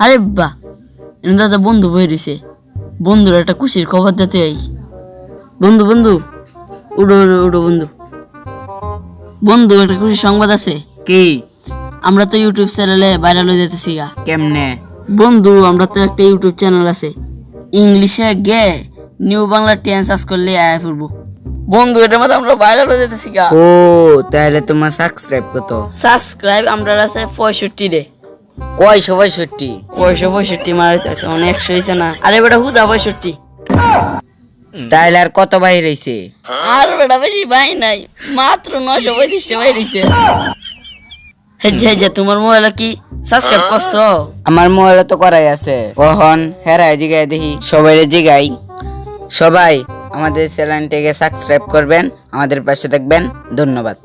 আরে বা এনে দাদা বন্ধু বই রয়েছে বন্ধুর একটা খুশির খবর দিতে আই। বন্ধু বন্ধু উড়ো উড়ো উড়ো বন্ধু। বন্ধু একটা খুশির সংবাদ আছে। কি? আমরা তো ইউটিউব চ্যানেলে ভাইরাল হয়ে যেতেছি গা। কেমনে? বন্ধু আমরা তো একটা ইউটিউব চ্যানেল আছে। ইংলিশে গে নিউ বাংলা টেন সার্চ করলে আয় পড়ব বন্ধু এটার মধ্যে আমরা ভাইরাল হয়ে যেতেছি গা। ও তাহলে তোমার সাবস্ক্রাইব কত? সাবস্ক্রাইব আমরা আছে পঁয়ষট্টি রে। কয়শো পঁয়ষট্টি। পয়সা পঁয়ষট্টি মারাইতেছে অনেক একশো হয়েছে না। আরে বেটা হুদা পঁয়ষট্টি। তাহলে আর কত বাইর হয়েছে আর বেটা বেশি ভাই নাই মাত্র নশো পঁয়ত্রিশটা ভাই রয়েছে হেজে হেজে তোমার মোবাইলে কি সাবস্ক্রাইব করছ? আমার মোবাইলে তো করাই আছে। কখন হেরাই জিগাই দেখি। সবাই জিগাই। সবাই আমাদের চ্যানেলটিকে সাবস্ক্রাইব করবেন আমাদের পাশে থাকবেন। ধন্যবাদ।